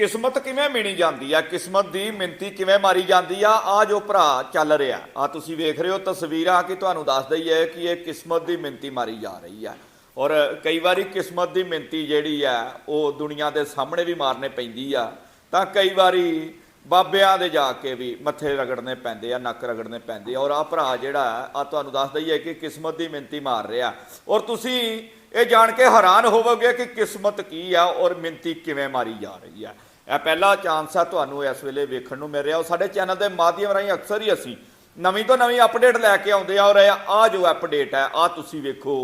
ਕਿਸਮਤ ਕਿਵੇਂ ਮਿਣੀ ਜਾਂਦੀ ਆ? ਕਿਸਮਤ ਦੀ ਮਿੰਤੀ ਕਿਵੇਂ ਮਾਰੀ ਜਾਂਦੀ ਆ? ਆ ਜੋ ਭਰਾ ਚੱਲ ਰਿਹਾ। ਆ ਤੁਸੀਂ ਵੇਖ ਰਹੇ ਹੋ ਤਸਵੀਰਾਂ ਕਿ ਤੁਹਾਨੂੰ ਦੱਸਦਾ ਹੀ ਹੈ ਕਿ ਇਹ ਕਿਸਮਤ ਦੀ ਮਿੰਤੀ ਮਾਰੀ ਜਾ ਰਹੀ ਆ। ਔਰ ਕਈ ਵਾਰੀ ਕਿਸਮਤ ਦੀ ਮਿੰਤੀ ਜਿਹੜੀ ਆ, ਉਹ ਦੁਨੀਆ ਦੇ ਸਾਹਮਣੇ ਵੀ ਮਾਰਨੇ ਪੈਂਦੀ ਆ। ਤਾਂ ਕਈ ਵਾਰੀ ਬਾਬਿਆਂ ਦੇ ਜਾ ਕੇ ਵੀ ਮੱਥੇ ਰਗੜਨੇ ਪੈਂਦੇ ਆ, ਨੱਕ ਰਗੜਨੇ ਪੈਂਦੇ ਆ। ਔਰ ਆ ਭਰਾ ਜਿਹੜਾ ਆ ਤੁਹਾਨੂੰ ਦੱਸ ਦਈਏ ਕਿ ਕਿਸਮਤ ਦੀ ਮਿੰਤੀ ਮਾਰ ਰਿਹਾ। ਔਰ ਤੁਸੀਂ ਇਹ ਜਾਣ ਕੇ ਹੈਰਾਨ ਹੋਵੋਗੇ ਕਿ ਕਿਸਮਤ ਕੀ ਆ ਔਰ ਮਿੰਤੀ ਕਿਵੇਂ ਮਾਰੀ ਜਾ ਰਹੀ ਆ। ਇਹ ਪਹਿਲਾ ਚਾਂਸ ਆ ਤੁਹਾਨੂੰ ਇਸ ਵੇਲੇ ਵੇਖਣ ਨੂੰ ਮਿਲ ਰਿਹਾ। ਉਹ ਸਾਡੇ ਚੈਨਲ ਦੇ ਮਾਧਿਅਮ ਰਾਹੀਂ ਅਕਸਰ ਹੀ ਅਸੀਂ ਨਵੀਂ ਤੋਂ ਨਵੀਂ ਅਪਡੇਟ ਲੈ ਕੇ ਆਉਂਦੇ ਆ ਔਰ ਆ ਜੋ ਅਪਡੇਟ ਹੈ ਆ ਤੁਸੀਂ ਵੇਖੋ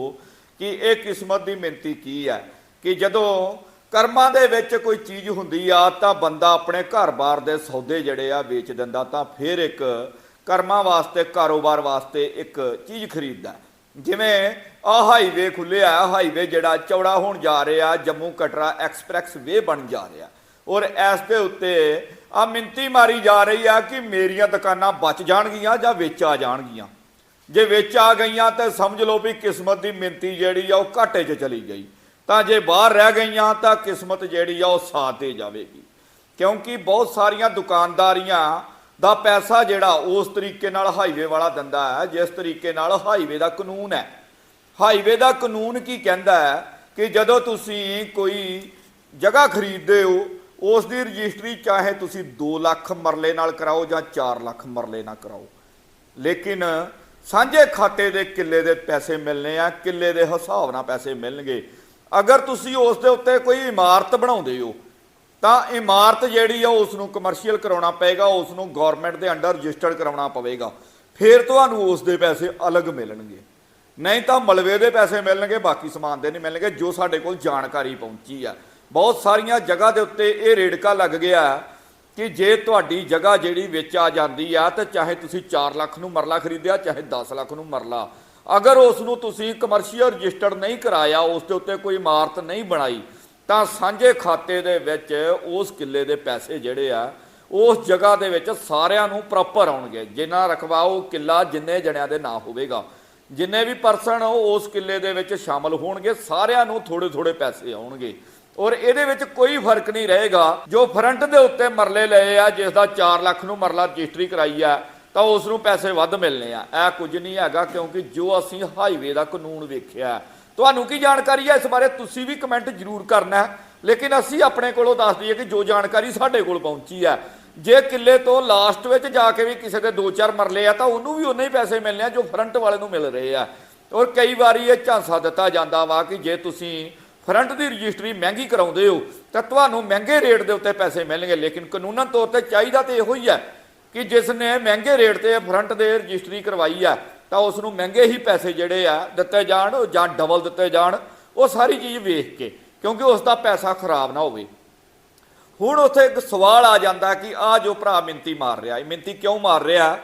ਕਿ ਇਹ ਕਿਸਮਤ ਦੀ ਮਿੰਤੀ ਕੀ ਹੈ ਕਿ ਜਦੋਂ ਕਰਮਾਂ ਦੇ ਵਿੱਚ ਕੋਈ ਚੀਜ਼ ਹੁੰਦੀ ਆ ਤਾਂ ਬੰਦਾ ਆਪਣੇ ਘਰ-ਬਾਰ ਦੇ ਸੌਦੇ ਜਿਹੜੇ ਆ ਵੇਚ ਦਿੰਦਾ ਤਾਂ ਫਿਰ ਇੱਕ ਕਰਮਾਂ ਵਾਸਤੇ, ਕਾਰੋਬਾਰ ਵਾਸਤੇ ਇੱਕ ਚੀਜ਼ ਖਰੀਦਦਾ। ਜਿਵੇਂ ਆ ਹਾਈਵੇ ਖੁੱਲਿਆ ਹਾਈਵੇ ਜਿਹੜਾ ਚੌੜਾ ਹੋਣ ਜਾ ਰਿਹਾ ਜੰਮੂ ਕਟਰਾ ਐਕਸਪ੍ਰੈਸ ਵੇ ਬਣ ਜਾ ਰਿਹਾ। ਔਰ ਇਸ ਦੇ ਉੱਤੇ ਆ ਮਿੰਤੀ ਮਾਰੀ ਜਾ ਰਹੀ ਆ ਕਿ ਮੇਰੀਆਂ ਦੁਕਾਨਾਂ ਬਚ ਜਾਣਗੀਆਂ ਜਾਂ ਵੇਚ ਆ ਜਾਣਗੀਆਂ। ਜੇ ਵੇਚ ਆ ਗਈਆਂ ਤਾਂ ਸਮਝ ਲਓ ਵੀ ਕਿਸਮਤ ਦੀ ਮਿੰਤੀ ਜਿਹੜੀ ਆ ਉਹ ਘਾਟੇ 'ਚ ਚਲੀ ਗਈ। ਤਾਂ ਜੇ ਬਾਹਰ ਰਹਿ ਗਈਆਂ ਤਾਂ ਕਿਸਮਤ ਜਿਹੜੀ ਆ ਉਹ ਸਾਥ ਦੇ ਜਾਵੇਗੀ। ਕਿਉਂਕਿ ਬਹੁਤ ਸਾਰੀਆਂ ਦੁਕਾਨਦਾਰੀਆਂ ਦਾ ਪੈਸਾ ਜਿਹੜਾ ਉਸ ਤਰੀਕੇ ਨਾਲ ਹਾਈਵੇ ਵਾਲਾ ਦਿੰਦਾ ਹੈ, ਜਿਸ ਤਰੀਕੇ ਨਾਲ ਹਾਈਵੇ ਦਾ ਕਾਨੂੰਨ ਹੈ। ਹਾਈਵੇ ਦਾ ਕਾਨੂੰਨ ਕੀ ਕਹਿੰਦਾ ਹੈ ਕਿ ਜਦੋਂ ਤੁਸੀਂ ਕੋਈ ਜਗ੍ਹਾ ਖਰੀਦਦੇ ਹੋ ਉਸ ਦੀ ਰਜਿਸਟਰੀ ਚਾਹੇ ਤੁਸੀਂ 2 ਲੱਖ ਮਰਲੇ ਨਾਲ ਕਰਾਓ ਜਾਂ 4 ਲੱਖ ਮਰਲੇ ਨਾਲ ਕਰਾਓ। ਲੇਕਿਨ ਸਾਂਝੇ ਖਾਤੇ ਦੇ ਕਿੱਲੇ ਦੇ ਪੈਸੇ ਮਿਲਨੇ ਆ, ਕਿੱਲੇ ਦੇ ਹਿਸਾਬ ਨਾਲ ਪੈਸੇ ਮਿਲਣਗੇ। ਅਗਰ ਤੁਸੀਂ ਉਸ ਦੇ ਉੱਤੇ ਕੋਈ ਇਮਾਰਤ ਬਣਾਉਂਦੇ ਹੋ, ਤਾਂ ਇਮਾਰਤ ਜਿਹੜੀ ਆ ਉਸ ਨੂੰ ਕਮਰਸ਼ੀਅਲ ਕਰਾਉਣਾ ਪਏਗਾ ਉਸ ਨੂੰ ਗਵਰਨਮੈਂਟ ਦੇ ਅੰਡਰ ਰਜਿਸਟਰਡ ਕਰਾਉਣਾ ਪਵੇਗਾ। ਫਿਰ ਤੁਹਾਨੂੰ ਉਸ ਦੇ ਪੈਸੇ ਅਲੱਗ ਮਿਲਣਗੇ। ਨਹੀਂ ਤਾਂ ਮਲਵੇ ਦੇ ਪੈਸੇ ਮਿਲਣਗੇ, ਬਾਕੀ ਸਮਾਨ ਦੇ ਨਹੀਂ ਮਿਲਣਗੇ, ਜੋ ਸਾਡੇ ਕੋਲ ਜਾਣਕਾਰੀ ਪਹੁੰਚੀ ਆ। ਬਹੁਤ ਸਾਰੀਆਂ ਜਗ੍ਹਾ ਦੇ ਉੱਤੇ ਇਹ ਰੇੜਕਾ ਲੱਗ ਗਿਆ ਕਿ ਜੇ ਤੁਹਾਡੀ ਜਗ੍ਹਾ ਜਿਹੜੀ ਵਿੱਚ ਆ ਜਾਂਦੀ ਆ, ਤਾਂ ਚਾਹੇ ਤੁਸੀਂ 4 ਲੱਖ ਨੂੰ ਮਰਲਾ ਖਰੀਦਿਆ, ਚਾਹੇ 10 ਲੱਖ ਨੂੰ ਮਰਲਾ। ਅਗਰ ਉਸ ਨੂੰ ਤੁਸੀਂ ਕਮਰਸ਼ੀਅਲ ਰਜਿਸਟਰਡ ਨਹੀਂ ਕਰਾਇਆ, ਉਸ ਦੇ ਉੱਤੇ ਕੋਈ ਇਮਾਰਤ ਨਹੀਂ ਬਣਾਈ, ਤਾਂ ਸਾਂਝੇ ਖਾਤੇ ਦੇ ਵਿੱਚ ਉਸ ਕਿੱਲੇ ਦੇ ਪੈਸੇ ਜਿਹੜੇ ਆ, ਉਸ ਜਗ੍ਹਾ ਦੇ ਵਿੱਚ ਸਾਰਿਆਂ ਨੂੰ ਪ੍ਰੋਪਰ ਆਉਣਗੇ। ਜਿੰਨਾ ਰਕਬਾ ਉਹ ਕਿੱਲਾ ਜਿੰਨੇ ਜਣਿਆਂ ਦੇ ਨਾਂ ਹੋਵੇਗਾ। ਜਿੰਨੇ ਵੀ ਪਰਸਨ ਉਸ ਕਿੱਲੇ ਦੇ ਵਿੱਚ ਸ਼ਾਮਲ ਹੋਣਗੇ, ਸਾਰਿਆਂ ਨੂੰ ਥੋੜੇ ਥੋੜੇ ਪੈਸੇ ਆਉਣਗੇ। ਔਰ ਇਹਦੇ ਵਿੱਚ ਕੋਈ ਫ਼ਰਕ ਨਹੀਂ ਰਹੇਗਾ। ਜੋ ਫਰੰਟ ਦੇ ਉੱਤੇ ਮਰਲੇ ਲਏ ਆ ਜਿਸ ਦਾ 4 ਲੱਖ ਨੂੰ ਮਰਲਾ ਰਜਿਸਟਰੀ ਕਰਾਈ ਆ, ਤਾਂ ਉਸ ਨੂੰ ਪੈਸੇ ਵੱਧ ਮਿਲਨੇ ਆ। ਇਹ ਕੁਝ ਨਹੀਂ ਹੈਗਾ, ਕਿਉਂਕਿ ਜੋ ਅਸੀਂ ਹਾਈਵੇ ਦਾ ਕਾਨੂੰਨ ਵੇਖਿਆ, ਤੁਹਾਨੂੰ ਕੀ ਜਾਣਕਾਰੀ ਹੈ ਇਸ ਬਾਰੇ ਤੁਸੀਂ ਵੀ ਕਮੈਂਟ ਜ਼ਰੂਰ ਕਰਨਾ। ਲੇਕਿਨ ਅਸੀਂ ਆਪਣੇ ਕੋਲੋਂ ਦੱਸ ਦਈਏ ਕਿ ਜੋ ਜਾਣਕਾਰੀ ਸਾਡੇ ਕੋਲ ਪਹੁੰਚੀ ਹੈ ਜੇ ਕਿੱਲੇ ਤੋਂ ਲਾਸਟ ਵਿੱਚ ਜਾ ਕੇ ਵੀ ਕਿਸੇ ਦੇ 2-4 ਮਰਲੇ ਆ, ਤਾਂ ਉਹਨੂੰ ਵੀ ਉਨੇ ਹੀ ਪੈਸੇ ਮਿਲਨੇ ਆ ਜੋ ਫਰੰਟ ਵਾਲੇ ਨੂੰ ਮਿਲ ਰਹੇ ਆ। ਔਰ ਕਈ ਵਾਰੀ ਇਹ ਝਾਂਸਾ ਦਿੱਤਾ ਜਾਂਦਾ ਵਾ ਕਿ ਜੇ ਤੁਸੀਂ ਫਰੰਟ ਦੀ ਰਜਿਸਟਰੀ ਮਹਿੰਗੀ ਕਰਾਉਂਦੇ ਹੋ, ਤਾਂ ਤੁਹਾਨੂੰ ਮਹਿੰਗੇ ਰੇਟ ਦੇ ਉੱਤੇ ਪੈਸੇ ਮਿਲਣਗੇ। ਲੇਕਿਨ ਕਾਨੂੰਨਨ ਤੌਰ ਤੇ ਚਾਹੀਦਾ ਤੇ ਇਹੋ ਹੀ ਹੈ ਕਿ ਜਿਸ ਨੇ ਮਹਿੰਗੇ ਰੇਟ ਤੇ ਫਰੰਟ ਦੇ ਰਜਿਸਟਰੀ ਕਰਵਾਈ ਆ ਤਾਂ ਉਸ ਨੂੰ ਮਹਿੰਗੇ ਹੀ ਪੈਸੇ ਜਿਹੜੇ ਆ ਦਿੱਤੇ ਜਾਣ ਜਾਂ ਡਬਲ ਦਿੱਤੇ ਜਾਣ, ਉਹ ਸਾਰੀ ਚੀਜ਼ ਵੇਖ ਕੇ, ਕਿਉਂਕਿ ਉਸ ਦਾ ਪੈਸਾ ਖਰਾਬ ਨਾ ਹੋਵੇ। ਹੁਣ ਉੱਥੇ ਇੱਕ ਸਵਾਲ ਆ ਜਾਂਦਾ ਕਿ ਆ ਜੋ ਭਰਾ ਮਿੰਤੀ ਮਾਰ ਰਿਹਾ, ਇਹ ਮਿੰਤੀ ਕਿਉਂ ਮਾਰ ਰਿਹਾ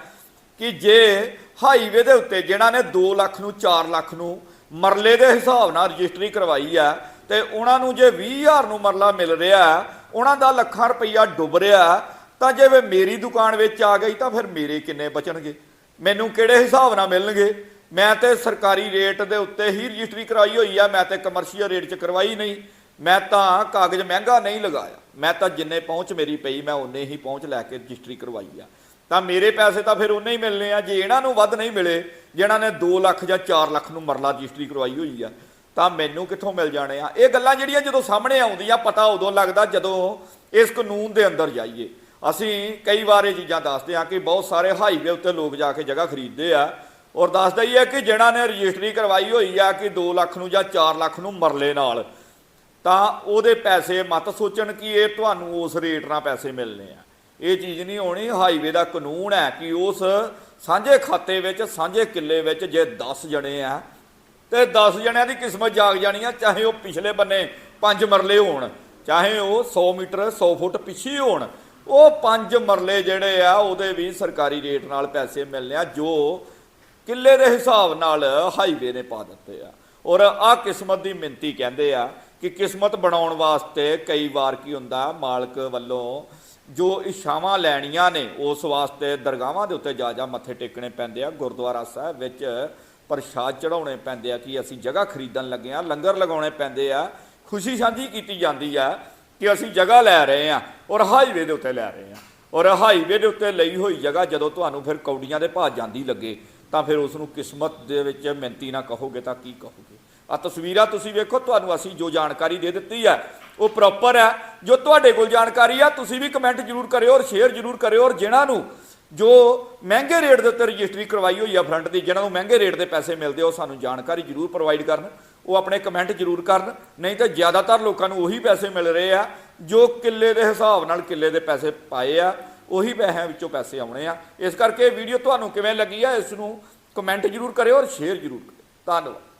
ਕਿ ਜੇ ਹਾਈਵੇ ਦੇ ਉੱਤੇ ਜਿਨ੍ਹਾਂ ਨੇ 2 ਲੱਖ ਨੂੰ 4 ਲੱਖ ਨੂੰ ਮਰਲੇ ਦੇ ਹਿਸਾਬ ਨਾਲ ਰਜਿਸਟਰੀ ਕਰਵਾਈ ਆ ਤੇ ਉਹਨਾਂ ਨੂੰ ਜੇ 20000 ਨੂੰ ਮਰਲਾ ਮਿਲ ਰਿਹਾ ਉਹਨਾਂ ਦਾ ਲੱਖਾਂ ਰੁਪਈਆ ਡੁੱਬ ਰਿਹਾ ਤਾਂ ਜੇ ਵੇ ਮੇਰੀ ਦੁਕਾਨ ਵਿੱਚ ਆ ਗਈ ਤਾਂ ਫਿਰ ਮੇਰੇ ਕਿੰਨੇ ਬਚਣਗੇ? ਮੈਨੂੰ ਕਿਹੜੇ ਹਿਸਾਬ ਨਾਲ ਮਿਲਣਗੇ? ਮੈਂ ਤੇ ਸਰਕਾਰੀ ਰੇਟ ਦੇ ਉੱਤੇ ਹੀ ਰਜਿਸਟਰੀ ਕਰਾਈ ਹੋਈ ਆ, ਮੈਂ ਤੇ ਕਮਰਸ਼ੀਅਲ ਰੇਟ 'ਚ ਕਰਵਾਈ ਨਹੀਂ। ਮੈਂ ਤਾਂ ਕਾਗਜ਼ ਮਹਿੰਗਾ ਨਹੀਂ ਲਗਾਇਆ। ਮੈਂ ਤਾਂ ਜਿੰਨੇ ਪਹੁੰਚ ਮੇਰੀ ਪਈ, ਮੈਂ ਉਨੇ ਹੀ ਪਹੁੰਚ ਲੈ ਕੇ ਰਜਿਸਟਰੀ ਕਰਵਾਈ ਆ। ਤਾਂ ਮੇਰੇ ਪੈਸੇ ਤਾਂ ਫਿਰ ਉਨੇ ਹੀ ਮਿਲਨੇ ਆ। ਜੇ ਇਹਨਾਂ ਨੂੰ ਵੱਧ ਨਹੀਂ ਮਿਲੇ ਜਿਹਨਾਂ ਨੇ 2 ਲੱਖ ਜਾਂ 4 ਲੱਖ ਨੂੰ ਮਰਲਾ ਰਜਿਸਟਰੀ ਕਰਵਾਈ ਹੋਈ ਆ ਤਾਂ ਮੈਨੂੰ ਕਿੱਥੋਂ ਮਿਲ ਜਾਣੇ ਆ? ਇਹ ਗੱਲਾਂ ਜਿਹੜੀਆਂ ਜਦੋਂ ਸਾਹਮਣੇ ਆਉਂਦੀਆਂ, ਪਤਾ ਉਦੋਂ ਲੱਗਦਾ ਜਦੋਂ ਇਸ ਕਾਨੂੰਨ ਦੇ ਅੰਦਰ ਜਾਈਏ। ਅਸੀਂ ਕਈ ਵਾਰ ਇਹ ਚੀਜ਼ਾਂ ਦੱਸਦੇ ਆ ਕਿ ਬਹੁਤ ਸਾਰੇ ਹਾਈਵੇ ਉੱਤੇ ਲੋਕ ਜਾ ਕੇ ਜਗ੍ਹਾ ਖਰੀਦਦੇ ਆ ਔਰ ਦੱਸਦਾ ਹੀ ਹੈ ਕਿ ਜਿਹਨਾਂ ਨੇ ਰਜਿਸਟਰੀ ਕਰਵਾਈ ਹੋਈ ਆ ਕਿ 2 ਲੱਖ ਨੂੰ ਜਾਂ 4 ਲੱਖ ਨੂੰ ਮਰਲੇ ਨਾਲ, ਤਾਂ ਉਹਦੇ ਪੈਸੇ ਮਤ ਸੋਚਣ ਕਿ ਇਹ ਤੁਹਾਨੂੰ ਉਸ ਰੇਟ ਨਾਲ ਪੈਸੇ ਮਿਲਨੇ ਆ। ਇਹ ਚੀਜ਼ ਨਹੀਂ ਹੋਣੀ ਹਾਈਵੇ ਦਾ ਕਾਨੂੰਨ ਹੈ ਕਿ ਉਸ ਸਾਂਝੇ ਖਾਤੇ ਵਿੱਚ, ਸਾਂਝੇ ਕਿੱਲੇ ਵਿੱਚ ਜੇ 10 ਜਣੇ ਆ ਤੇ 10 ਜਣਿਆਂ ਦੀ ਕਿਸਮਤ ਜਾਗ ਜਾਣੀ ਆ, ਚਾਹੇ ਉਹ ਪਿਛਲੇ ਬੰਨੇ ਪੰਜ ਮਰਲੇ ਹੋਣ, ਚਾਹੇ ਉਹ 100 ਮੀਟਰ 100 ਫੁੱਟ ਪਿੱਛੇ ਹੋਣ, ਉਹ ਪੰਜ ਮਰਲੇ ਜਿਹੜੇ ਆ, ਉਹਦੇ ਵੀ ਸਰਕਾਰੀ ਰੇਟ ਨਾਲ ਪੈਸੇ ਮਿਲਨੇ ਆ, ਜੋ ਕਿੱਲੇ ਦੇ ਹਿਸਾਬ ਨਾਲ ਹਾਈਵੇ ਨੇ ਪਾ ਦਿੱਤੇ ਆ। ਔਰ ਆ ਕਿਸਮਤ ਦੀ ਮਿੰਤੀ ਕਹਿੰਦੇ ਆ ਕਿ ਕਿਸਮਤ ਬਣਾਉਣ ਵਾਸਤੇ ਕਈ ਵਾਰ ਕੀ ਹੁੰਦਾ, ਮਾਲਕ ਵੱਲੋਂ ਜੋ ਇਸ਼ਾਵਾਂ ਲੈਣੀਆਂ ਨੇ, ਉਸ ਵਾਸਤੇ ਦਰਗਾਹਾਂ ਦੇ ਉੱਤੇ ਜਾ ਜਾ ਮੱਥੇ ਟੇਕਣੇ ਪੈਂਦੇ ਆ, ਗੁਰਦੁਆਰਾ ਸਾਹਿਬ ਵਿੱਚ ਪ੍ਰਸ਼ਾਦ ਚੜਾਉਣੇ ਪੈਂਦੇ ਆ ਕਿ ਅਸੀਂ ਜਗ੍ਹਾ ਖਰੀਦਣ ਲੱਗੇ ਆ, ਲੰਗਰ ਲਗਾਉਣੇ ਪੈਂਦੇ ਆ। ਖੁਸ਼ੀ ਸਾਂਝੀ ਕੀਤੀ ਜਾਂਦੀ ਆ ਕਿ ਅਸੀਂ ਜਗ੍ਹਾ ਲੈ ਰਹੇ ਆ ਔਰ ਹਾਈਵੇ ਦੇ ਉੱਤੇ ਲੈ ਰਹੇ ਆ। ਔਰ ਹਾਈਵੇ ਦੇ ਉੱਤੇ ਲਈ ਹੋਈ ਜਗ੍ਹਾ ਜਦੋਂ ਤੁਹਾਨੂੰ ਫਿਰ ਕੌਡੀਆਂ ਦੇ ਭਾਅ ਜਾਂਦੀ ਲੱਗੇ, ਤਾਂ ਫਿਰ ਉਸ ਨੂੰ ਕਿਸਮਤ ਦੇ ਵਿੱਚ ਮਿੰਤੀ ਨਾ ਕਹੋਗੇ ਤਾਂ ਕੀ ਕਹੋਗੇ? ਆ ਤਸਵੀਰਾਂ ਤੁਸੀਂ ਵੇਖੋ, ਤੁਹਾਨੂੰ ਅਸੀਂ ਜੋ ਜਾਣਕਾਰੀ ਦੇ ਦਿੱਤੀ ਹੈ ਉਹ ਪ੍ਰੋਪਰ ਹੈ ਜੋ ਤੁਹਾਡੇ ਕੋਲ ਜਾਣਕਾਰੀ ਆ, ਤੁਸੀਂ ਵੀ ਕਮੈਂਟ ਜ਼ਰੂਰ ਕਰਿਓ ਔਰ ਸ਼ੇਅਰ ਜ਼ਰੂਰ ਕਰਿਓ ਔਰ ਜਿਨ੍ਹਾਂ ਨੂੰ ਜੋ ਮਹਿੰਗੇ ਰੇਟ ਦੇ ਉੱਤੇ ਰਜਿਸਟਰੀ ਕਰਵਾਈ ਹੋਈ ਆ ਫਰੰਟ ਦੀ ਜਿਹਨਾਂ ਨੂੰ ਮਹਿੰਗੇ ਰੇਟ ਦੇ ਪੈਸੇ ਮਿਲਦੇ ਉਹ ਸਾਨੂੰ ਜਾਣਕਾਰੀ ਜ਼ਰੂਰ ਪ੍ਰੋਵਾਈਡ ਕਰਨ, ਉਹ ਆਪਣੇ ਕਮੈਂਟ ਜ਼ਰੂਰ ਕਰਨ, ਨਹੀਂ ਤਾਂ ਜ਼ਿਆਦਾਤਰ ਲੋਕਾਂ ਨੂੰ ਉਹੀ ਪੈਸੇ ਮਿਲ ਰਹੇ ਆ, ਜੋ ਕਿੱਲੇ ਦੇ ਹਿਸਾਬ ਨਾਲ ਕਿੱਲੇ ਦੇ ਪੈਸੇ ਪਾਏ ਆ, ਉਹੀ ਪੈਸਿਆਂ ਵਿੱਚੋਂ ਪੈਸੇ ਆਉਣੇ ਆ। ਇਸ ਕਰਕੇ ਵੀਡੀਓ ਤੁਹਾਨੂੰ ਕਿਵੇਂ ਲੱਗੀ ਆ, ਇਸ ਨੂੰ ਕਮੈਂਟ ਜ਼ਰੂਰ ਕਰਿਓ ਔਰ ਸ਼ੇਅਰ ਜ਼ਰੂਰ ਕਰਿਓ। ਧੰਨਵਾਦ।